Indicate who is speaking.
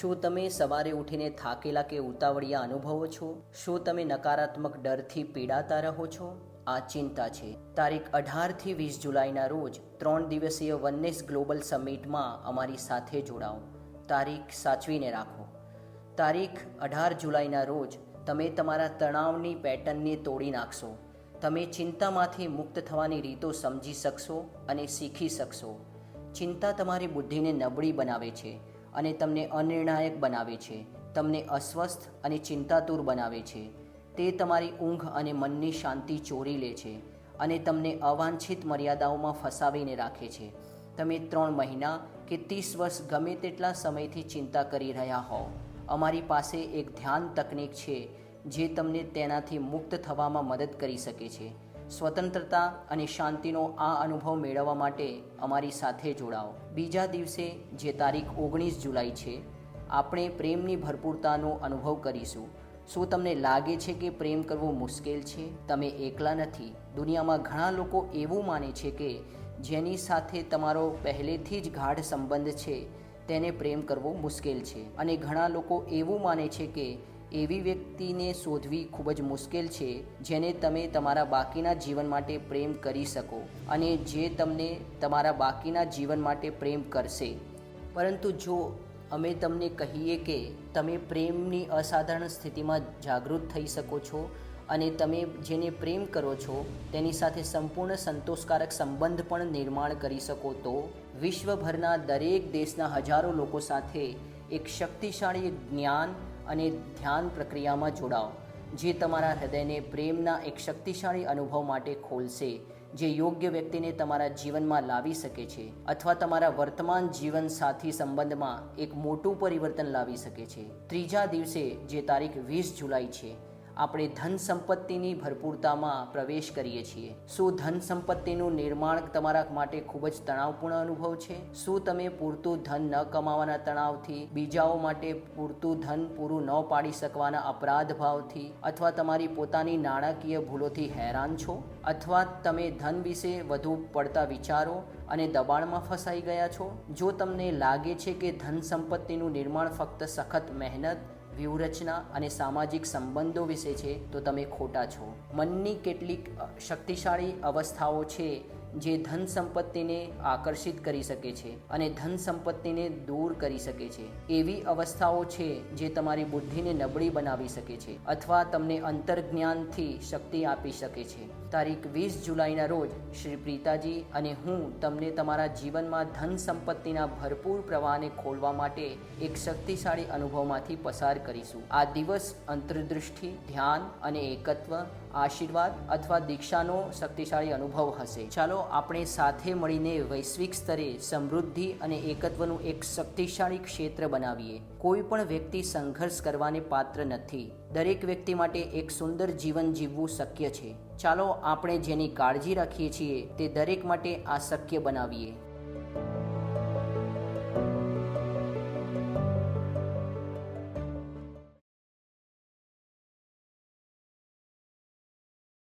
Speaker 1: શું તમે સવારે ઉઠીને થાકેલા કે ઉતાવળિયા અનુભવો છો? શું તમે નકારાત્મક ડરથી પીડાતા રહો છો? આ ચિંતા છે. તારીખ અઢારથી વીસ જુલાઈના રોજ ત્રણ દિવસીય વનનેસ ગ્લોબલ સમિટમાં અમારી સાથે જોડાઓ. તારીખ સાચવીને રાખો. તારીખ અઢાર જુલાઈના રોજ તમે તમારા તણાવની પેટર્નને તોડી નાખશો. તમે ચિંતામાંથી મુક્ત થવાની રીતો સમજી શકશો અને શીખી શકશો. ચિંતા તમારી બુદ્ધિને નબળી બનાવે છે. અને તમને અનિર્ણાયક બનાવે છે. તમને અસ્વસ્થ અને ચિંતાતુર બનાવે છે. તે તમારી ઊંઘ અને મનની શાંતિ ચોરી લે છે અને તમને અવાંછિત મર્યાદાઓમાં ફસાવીને રાખે છે. તમે ત્રણ મહિના કે ત્રીસ વર્ષ ગમે તેટલા સમયથી ચિંતા કરી રહ્યા હોવ. અમારી પાસે એક ધ્યાન તકનીક છે જે તમને તેનાથી મુક્ત થવામાં મદદ કરી શકે છે. સ્વતંત્રતા અને શાંતિનો આ અનુભવ મેળવવા માટે અમારી સાથે જોડાઓ. બીજા દિવસે જે તારીખ ઓગણીસ જુલાઈ છે, આપણે પ્રેમની ભરપૂરતાનો અનુભવ કરીશું. શું તમને લાગે છે કે પ્રેમ કરવો મુશ્કેલ છે? તમે એકલા નથી. દુનિયામાં ઘણા લોકો એવું માને છે કે જેની સાથે તમારો પહેલેથી જ ગાઢ સંબંધ છે, તેને પ્રેમ કરવો મુશ્કેલ છે. અને ઘણા લોકો એવું માને છે કે એવી વ્યક્તિને શોધવી ખૂબ જ મુશ્કેલ છે, જેને તમે તમારા બાકીના જીવન માટે પ્રેમ કરી શકો અને જે તમને તમારા બાકીના જીવન માટે પ્રેમ કરશે. પરંતુ જો અમે તમને કહીએ કે તમે પ્રેમની અસાધારણ સ્થિતિમાં જાગૃત થઈ શકો છો અને તમે જેને પ્રેમ કરો છો, તેની સાથે સંપૂર્ણ સંતોષકારક સંબંધ પણ નિર્માણ કરી શકો, તો વિશ્વભરના દરેક દેશના હજારો લોકો સાથે એક શક્તિશાળી જ્ઞાન અને ધ્યાન પ્રક્રિયામાં જોડાઓ, જે તમારા હૃદયને પ્રેમના એક શક્તિશાળી અનુભવ માટે ખોલશે, જે યોગ્ય વ્યક્તિને તમારા જીવનમાં લાવી શકે છે, અથવા તમારા વર્તમાન જીવન સાથી સંબંધમાં એક મોટું પરિવર્તન લાવી શકે છે. ત્રીજા દિવસે, જે તારીખ વીસ જુલાઈ છે આપણે ધન સંપત્તિની ભરપૂરતામાં પ્રવેશ કરીએ છીએ. શું ધન સંપત્તિનું નિર્માણ તમારા માટે ખૂબ જ તણાવપૂર્ણ અનુભવ છે? શું તમે પૂરતું ધન ન કમાવાના તણાવથી, બીજાઓ માટે પૂરતું ધન પૂરું ન પાડી શકવાના અપરાધ ભાવથી અથવા તમારી પોતાની નાણાકીય ભૂલોથી હેરાન છો? અથવા તમે ધન વિશે વધુ પડતા વિચારો અને દબાણમાં ફસાઈ ગયા છો? જો તમને લાગે છે કે ધન સંપત્તિનું નિર્માણ ફક્ત સખત મહેનત વ્યૂહરચના અને સામાજિક સંબંધો વિશે છે, તો તમે ખોટા છો. મનની કેટલીક શક્તિશાળી અવસ્થાઓ છે જે ધન સંપત્તિને આકર્ષિત કરી શકે છે અને ધન સંપત્તિને દૂર કરી શકે છે. એવી અવસ્થાઓ છે જે તમારી બુદ્ધિને નબળી બનાવી શકે છે અથવા તમને અંતર્જ્ઞાનથી શક્તિ આપી શકે છે. તારીખ વીસ જુલાઈના રોજ શ્રી પ્રીતાજી અને હું તમને તમારા જીવનમાં ધન સંપત્તિના ભરપૂર પ્રવાહને ખોલવા માટે એક શક્તિશાળી અનુભવમાંથી પસાર કરીશું. આ દિવસ અંતર્દૃષ્ટિ, ધ્યાન અને એકત્વ આશીર્વાદ અથવા દીક્ષાનો શક્તિશાળી અનુભવ હશે. ચાલો આપણે સાથે મળીને વૈશ્વિક સ્તરે સમૃદ્ધિ અને એકત્વનું એક શક્તિશાળી ક્ષેત્ર બનાવીએ. કોઈ પણ વ્યક્તિ સંઘર્ષ કરવાને પાત્ર નથી. દરેક વ્યક્તિ માટે એક સુંદર જીવન જીવવું શક્ય છે. ચાલો આપણે જેની કાળજી રાખીએ છીએ તે દરેક માટે આ શક્ય બનાવીએ.